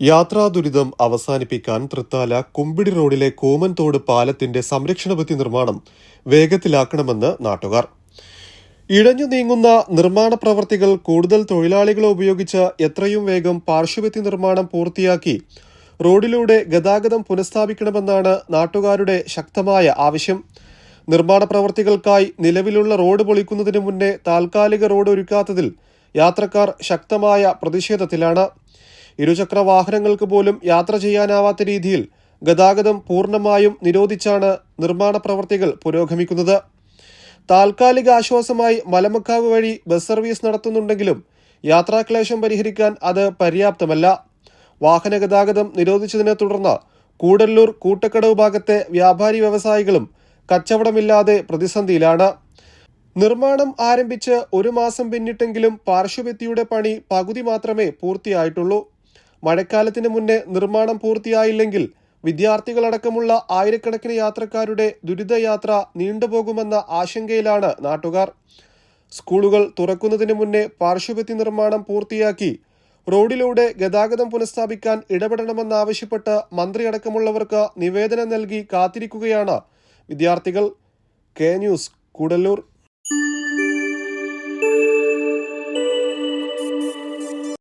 യാത്രാ ദുരിതം അവസാനിപ്പിക്കാൻ തൃത്താല കുമ്പിടി റോഡിലെ കോമൻതോട് പാലത്തിന്റെ സംരക്ഷണ ഭിത്തി നിർമ്മാണം വേഗത്തിലാക്കണമെന്ന് നാട്ടുകാർ. ഇഴഞ്ഞു നീങ്ങുന്ന നിർമ്മാണ പ്രവർത്തികൾ കൂടുതൽ തൊഴിലാളികളെ ഉപയോഗിച്ച് എത്രയും വേഗം പാർശ്വഭിത്തി നിർമ്മാണം പൂർത്തിയാക്കി റോഡിലൂടെ ഗതാഗതം പുനഃസ്ഥാപിക്കണമെന്നാണ് നാട്ടുകാരുടെ ശക്തമായ ആവശ്യം. നിർമ്മാണ പ്രവർത്തികൾക്കായി നിലവിലുള്ള റോഡ് പൊളിക്കുന്നതിനു മുന്നേ താൽക്കാലിക റോഡ് ഒരുക്കാത്തതിൽ യാത്രക്കാർ ശക്തമായ പ്രതിഷേധത്തിലാണ്. ഇരുചക്ര വാഹനങ്ങൾക്ക് പോലും യാത്ര ചെയ്യാനാവാത്ത രീതിയിൽ ഗതാഗതം പൂർണമായും നിരോധിച്ചാണ് നിർമ്മാണ പ്രവർത്തികൾ പുരോഗമിക്കുന്നത്. താൽക്കാലിക ആശ്വാസമായി മലമക്കാവ് വഴി ബസ് സർവീസ് നടത്തുന്നുണ്ടെങ്കിലും യാത്രാക്ലേശം പരിഹരിക്കാൻ അത് പര്യാപ്തമല്ല. വാഹന ഗതാഗതം നിരോധിച്ചതിനെ തുടർന്ന് കൂടല്ലൂർ കൂട്ടക്കടവ് ഭാഗത്തെ വ്യാപാരി വ്യവസായികളും കച്ചവടമില്ലാതെ പ്രതിസന്ധിയിലാണ്. നിർമ്മാണം ആരംഭിച്ച് ഒരു മാസം പിന്നിട്ടെങ്കിലും പാർശ്വഭിത്തിയുടെ പണി പകുതി മാത്രമേ പൂർത്തിയായിട്ടുള്ളൂ. മഴക്കാലത്തിന് മുന്നേ നിർമ്മാണം പൂർത്തിയായില്ലെങ്കിൽ വിദ്യാർത്ഥികളടക്കമുള്ള ആയിരക്കണക്കിന് യാത്രക്കാരുടെ ദുരിതയാത്ര നീണ്ടുപോകുമെന്ന ആശങ്കയിലാണ് നാട്ടുകാർ. സ്കൂളുകൾ തുറക്കുന്നതിന് മുന്നേ പാർശ്വഭിത്തി നിർമ്മാണം പൂർത്തിയാക്കി റോഡിലൂടെ ഗതാഗതം പുനഃസ്ഥാപിക്കാൻ ഇടപെടണമെന്നാവശ്യപ്പെട്ട് മന്ത്രി അടക്കമുള്ളവർക്ക് നിവേദനം നൽകി കാത്തിരിക്കുകയാണ് വിദ്യാർത്ഥികൾ. K news Koodallur.